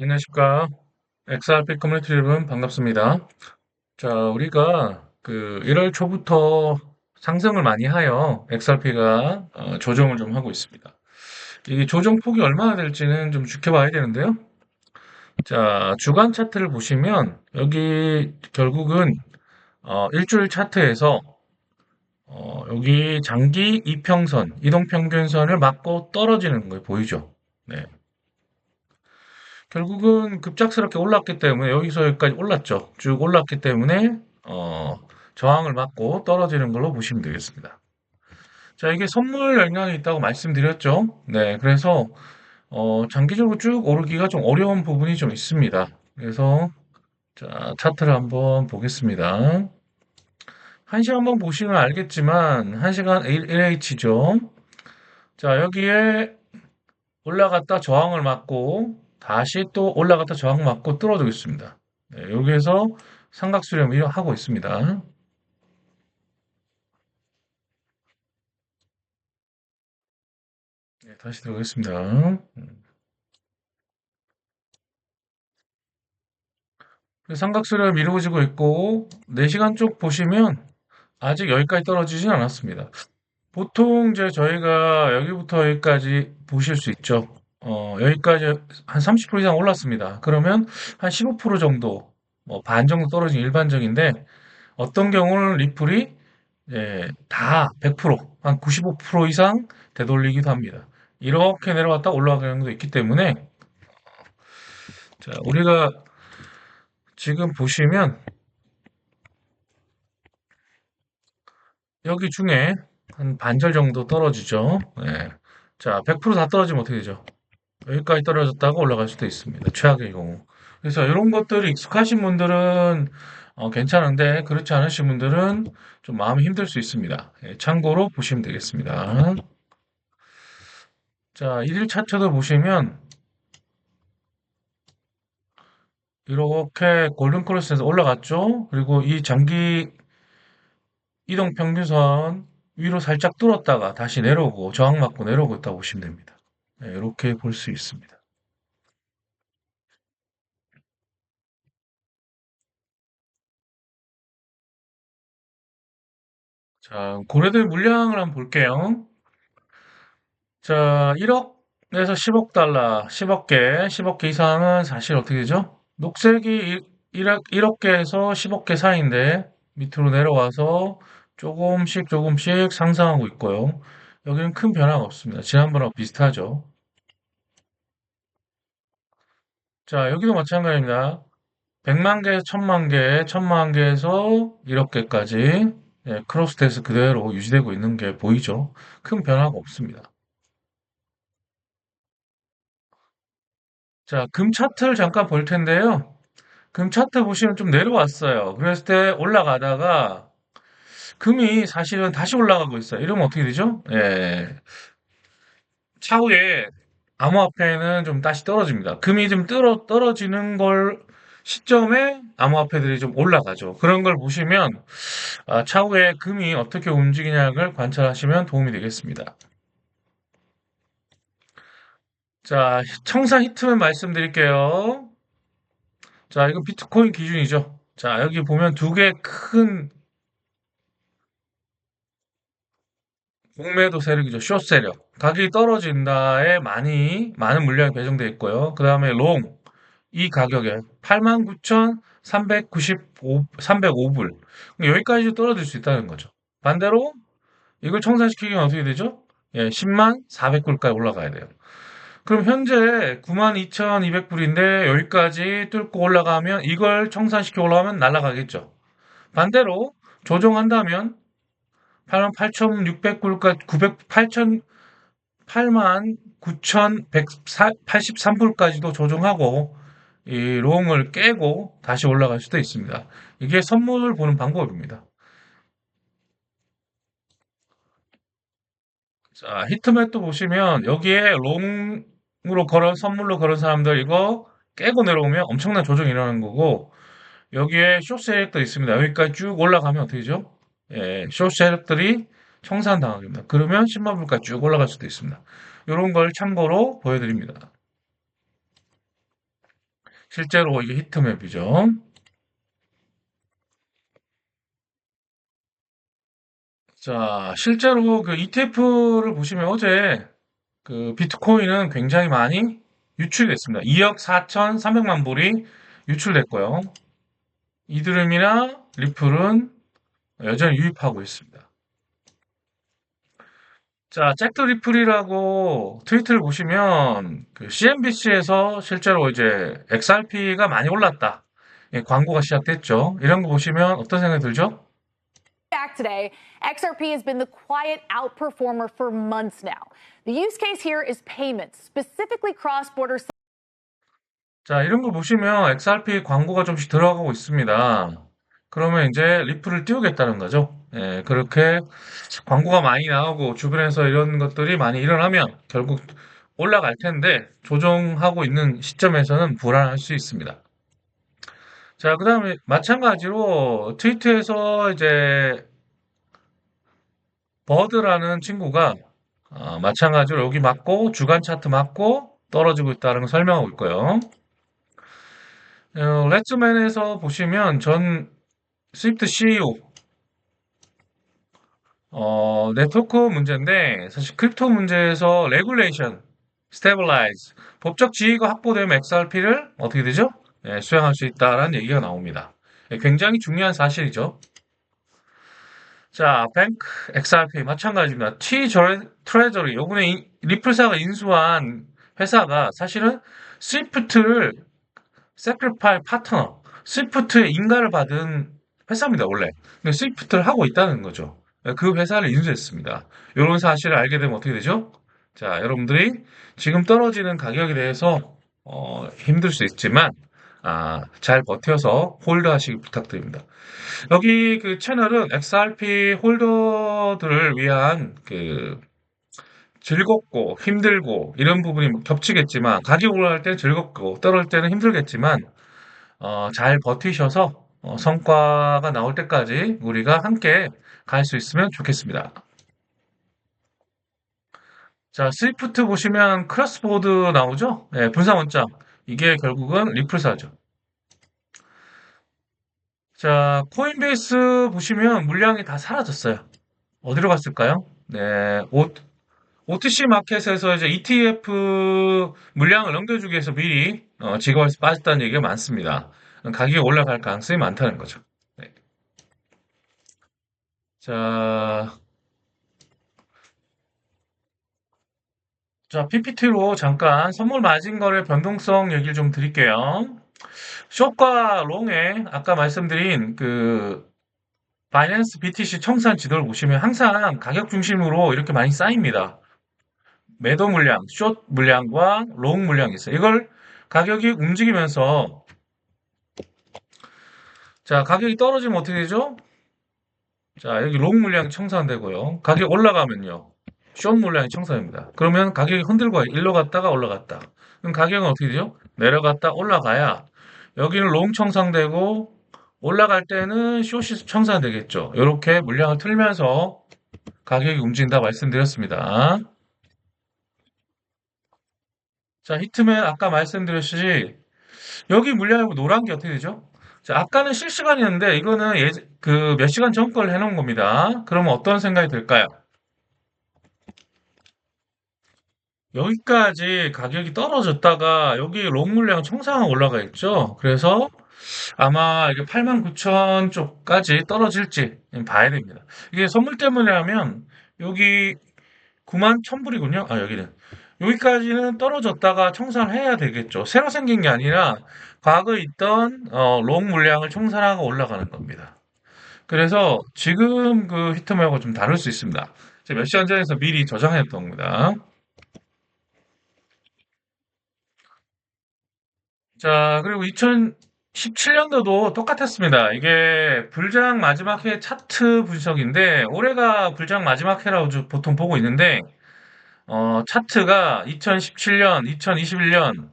안녕하십니까. XRP 커뮤니티 여러분 반갑습니다. 자, 우리가 그 1월 초부터 상승을 많이 하여 XRP가 조정을 좀 하고 있습니다. 이 조정 폭이 얼마나 될지는 좀 지켜봐야 되는데요. 자, 주간 차트를 보시면 여기 결국은 어, 일주일 차트에서 어, 여기 장기 이평선, 이동평균선을 맞고 떨어지는 거 보이죠? 네. 결국은 급작스럽게 올랐기 때문에 여기서 여기까지 올랐죠. 쭉 올랐기 때문에 어, 저항을 받고 떨어지는 걸로 보시면 되겠습니다. 자, 이게 선물 영향이 있다고 말씀드렸죠. 네, 그래서 어, 장기적으로 쭉 오르기가 좀 어려운 부분이 좀 있습니다. 그래서 자, 차트를 한번 보겠습니다. 1시간 한번 보시면 알겠지만 1시간 1H죠. 자, 여기에 올라갔다 저항을 맞고 다시 또 올라갔다 저항 맞고 뚫어주고 있습니다. 네, 여기에서 삼각 수렴을 하고 있습니다. 네, 다시 들어가겠습니다. 삼각 수렴 이루어지고 있고 4시간 쪽 보시면 아직 여기까지 떨어지진 않았습니다. 보통 이제 저희가 여기부터 여기까지 보실 수 있죠. 어, 여기까지 한 30% 이상 올랐습니다. 그러면 한 15% 정도, 뭐 반 정도 떨어진 일반적인데, 어떤 경우는 리플이 예, 다 100%, 한 95% 이상 되돌리기도 합니다. 이렇게 내려갔다 올라가는 경우도 있기 때문에, 자, 우리가 지금 보시면, 여기 중에 한 반절 정도 떨어지죠. 예. 자, 100%다 떨어지면 어떻게 되죠? 여기까지 떨어졌다가 올라갈 수도 있습니다. 최악의 경우. 그래서 이런 것들이 익숙하신 분들은 어, 괜찮은데 그렇지 않으신 분들은 좀 마음이 힘들 수 있습니다. 예, 참고로 보시면 되겠습니다. 자, 일일 차트도 보시면 이렇게 골든 크로스에서 올라갔죠. 그리고 이 장기 이동 평균선 위로 살짝 뚫었다가 다시 내려오고 저항 맞고 내려오고 있다고 보시면 됩니다. 네, 이렇게 볼 수 있습니다. 자, 고래들 물량을 한번 볼게요. 자, 1억에서 10억 달러, 10억 개, 10억 개 이상은 사실 어떻게 되죠? 녹색이 1억, 1억 개에서 10억 개 사이인데 밑으로 내려와서 조금씩 조금씩 상승하고 있고요. 여기는 큰 변화가 없습니다. 지난번하고 비슷하죠. 자, 여기도 마찬가지입니다. 100만 개, 1000만 개, 1000만 개에서 1억 개까지 예, 크로스돼서 그대로 유지되고 있는 게 보이죠? 큰 변화가 없습니다. 자, 금 차트를 잠깐 볼 텐데요. 금 차트 보시면 좀 내려왔어요. 그랬을 때 올라가다가 금이 사실은 다시 올라가고 있어요. 이러면 어떻게 되죠? 예. 차후에 암호화폐는 좀 다시 떨어집니다. 금이 좀 떨어, 떨어지는 걸 시점에 암호화폐들이 좀 올라가죠. 그런 걸 보시면 아, 차후에 금이 어떻게 움직이냐를 관찰하시면 도움이 되겠습니다. 자, 청산 히트만 말씀드릴게요. 자, 이건 비트코인 기준이죠. 자, 여기 보면 두 개 큰 공매도 세력이죠. 숏 세력. 가격이 떨어진다에 많이, 많은 물량이 배정되어 있고요. 그 다음에 롱. 이 가격에 89,395, 305불. 여기까지 떨어질 수 있다는 거죠. 반대로 이걸 청산시키면 어떻게 되죠? 예, 10만 400불까지 올라가야 돼요. 그럼 현재 92,200불인데 여기까지 뚫고 올라가면 이걸 청산시켜 올라가면 날아가겠죠. 반대로 조정한다면 88,600불까지 900, 8,000, 89,183불까지도 조정하고 이 롱을 깨고 다시 올라갈 수도 있습니다. 이게 선물을 보는 방법입니다. 자, 히트맵도 보시면 여기에 롱으로 걸은 선물로 걸은 사람들 이거 깨고 내려오면 엄청난 조정이 일어나는 거고 여기에 숏 세력도 있습니다. 여기까지 쭉 올라가면 어떻게 되죠? 예, 숏 세력들이 청산당합니다. 그러면 10만 불까지 쭉 올라갈 수도 있습니다. 이런 걸 참고로 보여드립니다. 실제로 이게 히트맵이죠. 자, 실제로 그 ETF를 보시면 어제 그 비트코인은 굉장히 많이 유출됐습니다. 2억 4,300만 불이 유출됐고요. 이드름이나 리플은 여전히 유입하고 있습니다. 자, 잭드 리플이라고 트위터를 보시면 그 CNBC에서 실제로 이제 XRP가 많이 올랐다. 예, 광고가 시작됐죠. 이런 거 보시면 어떤 생각이 들죠? Back today, XRP has been the quiet outperformer for months now. The use case here is payments, specifically cross-border 자, 이런 거 보시면 XRP 광고가 좀씩 들어가고 있습니다. 그러면 이제 리플을 띄우겠다는 거죠. 예, 그렇게 광고가 많이 나오고 주변에서 이런 것들이 많이 일어나면 결국 올라갈 텐데 조정하고 있는 시점에서는 불안할 수 있습니다. 자, 그 다음에 마찬가지로 트위터에서 이제 버드라는 친구가 아, 마찬가지로 여기 맞고 주간 차트 맞고 떨어지고 있다는 걸 설명하고 있고요. 어, 레츠맨에서 보시면 전 스위프트 CEO 어, 네트워크 문제인데 사실 크립토 문제에서 레귤레이션, 스테블라이즈, 법적 지위가 확보되면 XRP를 어떻게 되죠? 예, 수행할 수 있다라는 얘기가 나옵니다. 예, 굉장히 중요한 사실이죠. 자, 뱅크 XRP 마찬가지입니다. T 트레저리 요번에 이- 리플사가 인수한 회사가 사실은 스위프트를 세크리파이 파트너, 스위프트의 인가를 받은 회사입니다, 원래. 근데 스위프트를 하고 있다는 거죠. 그 회사를 인수했습니다. 이런 사실을 알게 되면 어떻게 되죠? 자, 여러분들이 지금 떨어지는 가격에 대해서 어, 힘들 수 있지만 아, 잘 버텨서 홀드 하시기 부탁드립니다. 여기 그 채널은 XRP 홀더들을 위한 그 즐겁고 힘들고 이런 부분이 겹치겠지만 가격 올라갈 때는 즐겁고 떨어질 때는 힘들겠지만 어, 잘 버티셔서 어, 성과가 나올 때까지 우리가 함께 갈 수 있으면 좋겠습니다. 자, 스위프트 보시면 크로스보드 나오죠? 네, 분산 원장. 이게 결국은 리플사죠. 자, 코인베이스 보시면 물량이 다 사라졌어요. 어디로 갔을까요? 네, 오, OTC 마켓에서 이제 ETF 물량을 넘겨주기 위해서 미리 어, 지갑에서 빠졌다는 얘기가 많습니다. 가격이 올라갈 가능성이 많다는 거죠. 네. 자, 자, PPT로 잠깐 선물 마진 거래 변동성 얘기를 좀 드릴게요. 숏과 롱에 아까 말씀드린 그 바이낸스 BTC 청산 지도를 보시면 항상 가격 중심으로 이렇게 많이 쌓입니다. 매도 물량, 숏 물량과 롱 물량이 있어요. 이걸 가격이 움직이면서 자, 가격이 떨어지면 어떻게 되죠? 자, 여기 롱 물량이 청산되고요. 가격 올라가면요. 숏 물량이 청산됩니다. 그러면 가격이 흔들고 일로 갔다가 올라갔다. 그럼 가격은 어떻게 되죠? 내려갔다 올라가야 여기는 롱 청산되고 올라갈 때는 숏이 청산되겠죠. 이렇게 물량을 틀면서 가격이 움직인다 말씀드렸습니다. 자, 히트맨 아까 말씀드렸듯이 여기 물량이고 노란 게 어떻게 되죠? 자, 아까는 실시간이었는데 이거는 예, 그몇 시간 전 걸 해놓은 겁니다. 그러면 어떤 생각이 들까요? 여기까지 가격이 떨어졌다가 여기 롱 물량 청산하고 올라가 있죠. 그래서 아마 이게 89,000 쪽까지 떨어질지 봐야 됩니다. 이게 선물 때문에 하면 여기 91,000불이군요. 아, 여기는. 여기까지는 떨어졌다가 청산을 해야 되겠죠. 새로 생긴 게 아니라 과거에 있던 어, 롱 물량을 청산하고 올라가는 겁니다. 그래서 지금 그 히트맵하고 좀 다를 수 있습니다. 제가 몇 시간 전에서 미리 저장했던 겁니다. 자, 그리고 2017년도도 똑같았습니다. 이게 불장 마지막 해 차트 분석인데 올해가 불장 마지막 해라고 주- 보통 보고 있는데 어, 차트가 2017년, 2021년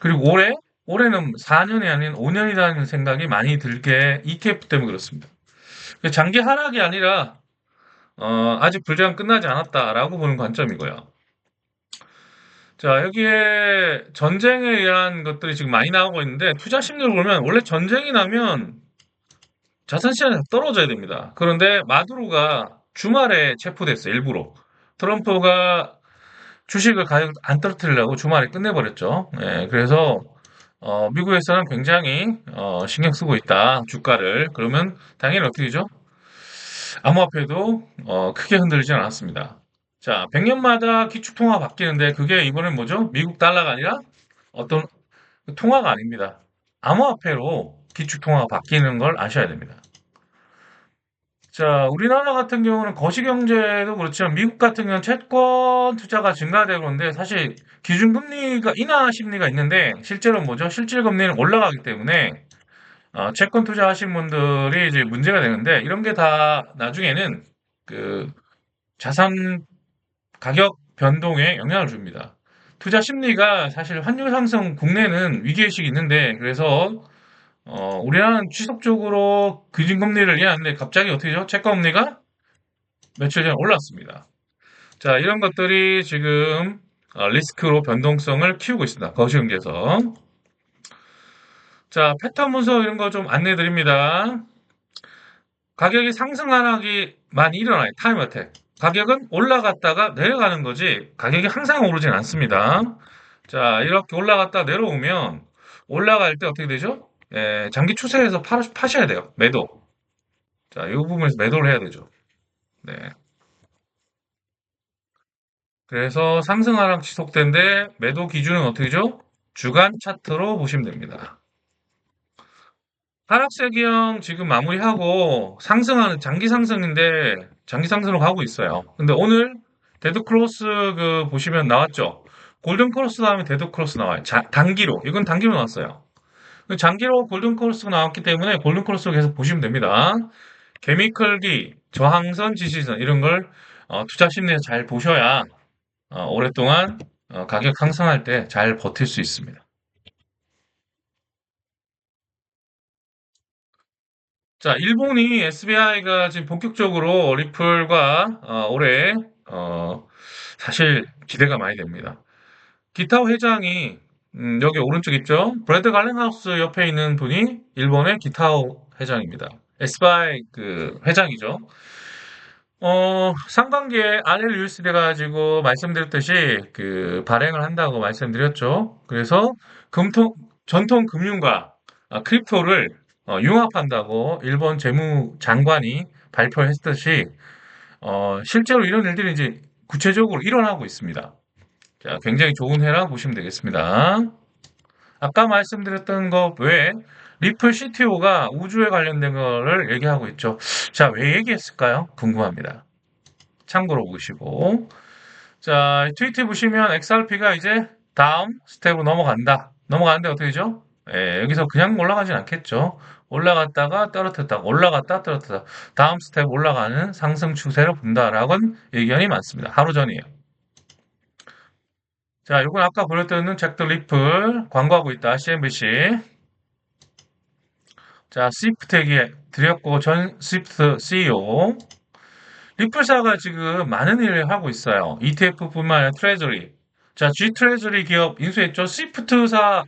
그리고 올해 올해는 4년이 아닌 5년이라는 생각이 많이 들게 ETF 때문에 그렇습니다. 장기 하락이 아니라 어, 아직 불장 끝나지 않았다라고 보는 관점이고요. 자, 여기에 전쟁에 의한 것들이 지금 많이 나오고 있는데 투자 심리를 보면 원래 전쟁이 나면 자산 시장이 떨어져야 됩니다. 그런데 마두로가 주말에 체포됐어요, 일부러. 트럼프가 주식을 가격 안 떨어뜨리려고 주말에 끝내버렸죠. 예, 그래서 어, 미국에서는 굉장히 어, 신경 쓰고 있다, 주가를. 그러면 당연히 어떻게 되죠? 암호화폐도 어, 크게 흔들리진 않았습니다. 자, 100년마다 기축통화 바뀌는데 그게 이번엔 뭐죠? 미국 달러가 아니라 어떤 통화가 아닙니다. 암호화폐로 기축통화가 바뀌는 걸 아셔야 됩니다. 자, 우리나라 같은 경우는 거시경제도 그렇지만 미국 같은 경우는 채권 투자가 증가되고 있는데 사실 기준금리가 인하 심리가 있는데 실제로 뭐죠? 실질금리는 올라가기 때문에 어, 채권 투자하신 분들이 이제 문제가 되는데 이런 게 다 나중에는 그 자산 가격 변동에 영향을 줍니다. 투자 심리가 사실 환율 상승 국내는 위기의식이 있는데 그래서 어, 우리나라는 지속적으로 기준금리를 이해하는데 갑자기 어떻게 죠 채권금리가 며칠 전에 올랐습니다. 자, 이런 것들이 지금 어, 리스크로 변동성을 키우고 있습니다. 거시경제에서. 자, 패턴 분석 이런 거 좀 안내 드립니다. 가격이 상승 하락이 많이 일어나요. 타임 어택. 가격은 올라갔다가 내려가는 거지 가격이 항상 오르진 않습니다. 자, 이렇게 올라갔다 내려오면 올라갈 때 어떻게 되죠? 예, 장기 추세에서 파, 파셔야 돼요. 매도. 자, 이 부분에서 매도를 해야 되죠. 네. 그래서 상승 하락 지속된데 매도 기준은 어떻게죠? 주간 차트로 보시면 됩니다. 하락세기형 지금 마무리하고 상승하는 장기 상승인데 장기 상승으로 가고 있어요. 근데 오늘 데드 크로스 그 보시면 나왔죠. 골든 크로스 다음에 데드 크로스 나와요. 자, 단기로 이건 단기로 나왔어요. 그 장기로 골든 크로스가 나왔기 때문에 골든 크로스 계속 보시면 됩니다. 케미컬기, 저항선, 지지선 이런 걸 어, 투자 심리에서 잘 보셔야 어, 오랫동안 어, 가격 상승할 때 잘 버틸 수 있습니다. 자, 일본이 SBI가 지금 본격적으로 리플과 어, 올해 어, 사실 기대가 많이 됩니다. 기타오 회장이 음, 여기 오른쪽 있죠? 브래드 갈랭하우스 옆에 있는 분이 일본의 기타오 회장입니다. SBI 그 회장이죠. 어, 상반기에 RLUSD 가지고 말씀드렸듯이 그 발행을 한다고 말씀드렸죠. 그래서 금통 전통 금융과 아, 크립토를 어, 융합한다고 일본 재무장관이 발표했듯이 어, 실제로 이런 일들이 이제 구체적으로 일어나고 있습니다. 자, 굉장히 좋은 해라 보시면 되겠습니다. 아까 말씀드렸던 것 외에 리플 CTO가 우주에 관련된 거를 얘기하고 있죠. 자, 왜 얘기했을까요? 궁금합니다. 참고로 보시고. 자, 트위트 보시면 XRP가 이제 다음 스텝으로 넘어간다. 넘어가는데 어떻게 되죠? 예, 여기서 그냥 올라가진 않겠죠. 올라갔다가 떨어졌다가 올라갔다 떨어졌다. 다음 스텝 올라가는 상승 추세를 본다라고는 의견이 많습니다. 하루 전이에요. 자, 이건 아까 보여드렸던 잭드 리플 광고하고 있다. CNBC. 자, 스위프트 얘기 드렸고 전 스위프트 CEO. 리플사가 지금 많은 일을 하고 있어요. ETF뿐만 아니라 트레저리. 자, G 트레저리 기업 인수했죠. 스위프트사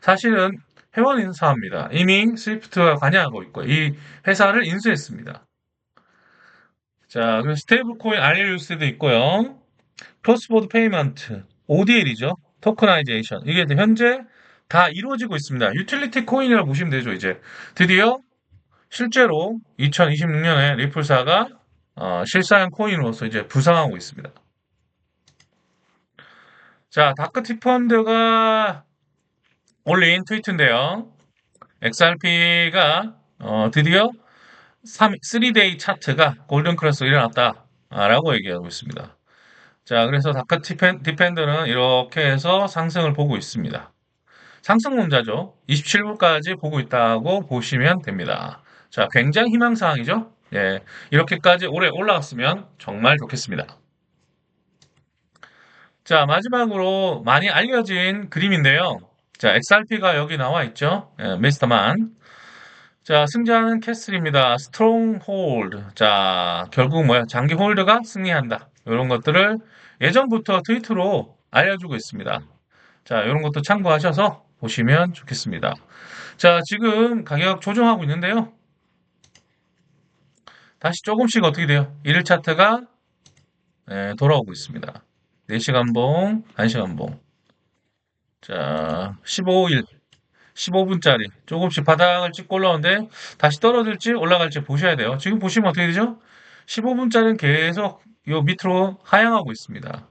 사실은 회원 인사합니다. 이미 스위프트가 관여하고 있고 이 회사를 인수했습니다. 자, 스테이블 코인 RLUS도 있고요. 크로스보드 페이먼트, ODL이죠. 토커나이제이션. 이게 현재 다 이루어지고 있습니다. 유틸리티 코인이라고 보시면 되죠, 이제. 드디어 실제로 2026년에 리플사가 어, 실사형 코인으로서 이제 부상하고 있습니다. 자, 다크티 펀드가 올린 트위트인데요. XRP가 어, 드디어 3, 3데이 차트가 골든 크로스 일어났다라고 얘기하고 있습니다. 자, 그래서 다크 디펜더는 이렇게 해서 상승을 보고 있습니다. 상승론자죠. 27불까지 보고 있다고 보시면 됩니다. 자, 굉장히 희망사항이죠. 예, 이렇게까지 오래 올라갔으면 정말 좋겠습니다. 자, 마지막으로 많이 알려진 그림인데요. 자, XRP가 여기 나와 있죠. 예, 미스터만. 자, 승자는 캐슬입니다. 스트롱 홀드. 자, 결국 뭐야? 장기 홀드가 승리한다. 이런 것들을 예전부터 트위터로 알려주고 있습니다. 자, 이런 것도 참고하셔서 보시면 좋겠습니다. 자, 지금 가격 조정하고 있는데요. 다시 조금씩 어떻게 돼요? 1일 차트가 예, 돌아오고 있습니다. 4시간 봉, 1시간 봉. 자, 15일, 15분짜리 조금씩 바닥을 찍고 올라오는데 다시 떨어질지 올라갈지 보셔야 돼요. 지금 보시면 어떻게 되죠? 15분짜리는 계속 요 밑으로 하향하고 있습니다.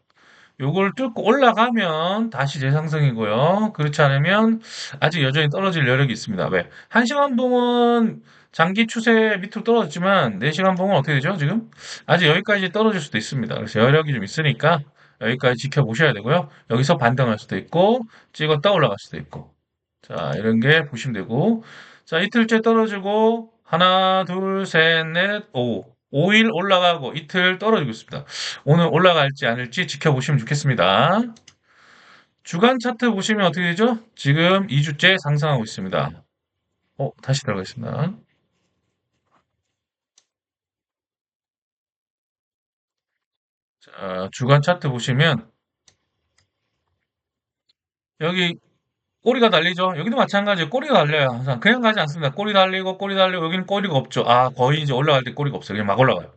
요걸 뚫고 올라가면 다시 재상승이고요. 그렇지 않으면 아직 여전히 떨어질 여력이 있습니다. 왜? 1시간 봉은 장기 추세 밑으로 떨어졌지만 4시간 봉은 어떻게 되죠? 지금 아직 여기까지 떨어질 수도 있습니다. 그래서 여력이 좀 있으니까 여기까지 지켜보셔야 되고요. 여기서 반등할 수도 있고 찍었다 올라갈 수도 있고 자 이런 게 보시면 되고 자 이틀째 떨어지고 하나 둘 셋 넷 오 5일 올라가고 이틀 떨어지고 있습니다. 오늘 올라갈지 않을지 지켜보시면 좋겠습니다. 주간 차트 보시면 어떻게 되죠? 지금 2주째 상승하고 있습니다. 어, 다시 들어가겠습니다. 자, 주간 차트 보시면 여기 꼬리가 달리죠? 여기도 마찬가지예요. 꼬리가 달려요. 항상 그냥 가지 않습니다. 꼬리 달리고 꼬리 달리고 여기는 꼬리가 없죠. 아, 거의 이제 올라갈 때 꼬리가 없어요. 그냥 막 올라가요.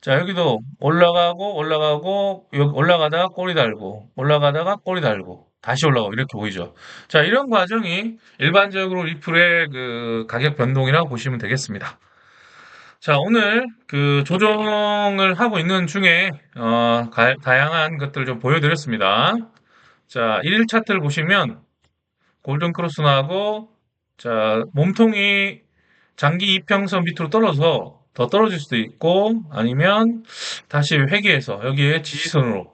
자, 여기도 올라가고 올라가고 여기 올라가다가 꼬리 달고 올라가다가 꼬리 달고 다시 올라가고 이렇게 보이죠. 자, 이런 과정이 일반적으로 리플의 그 가격 변동이라고 보시면 되겠습니다. 자, 오늘 그 조정을 하고 있는 중에 어, 가- 다양한 것들을 좀 보여드렸습니다. 자, 1일 차트를 보시면 골든 크로스 나고 자, 몸통이 장기 이평선 밑으로 떨어져서 더 떨어질 수도 있고 아니면 다시 회귀해서 여기에 지지선으로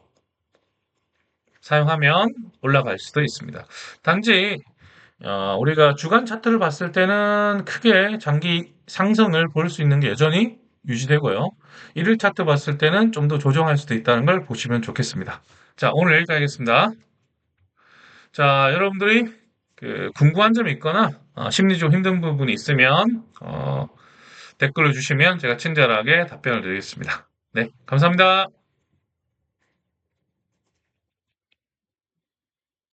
사용하면 올라갈 수도 있습니다. 단지 어, 우리가 주간 차트를 봤을 때는 크게 장기 상승을 볼 수 있는 게 여전히 유지되고요. 일일 차트 봤을 때는 좀 더 조정할 수도 있다는 걸 보시면 좋겠습니다. 자, 오늘 여기까지 하겠습니다. 자, 여러분들이 그 궁금한 점이 있거나 어, 심리적으로 힘든 부분이 있으면 어, 댓글을 주시면 제가 친절하게 답변을 드리겠습니다. 네, 감사합니다.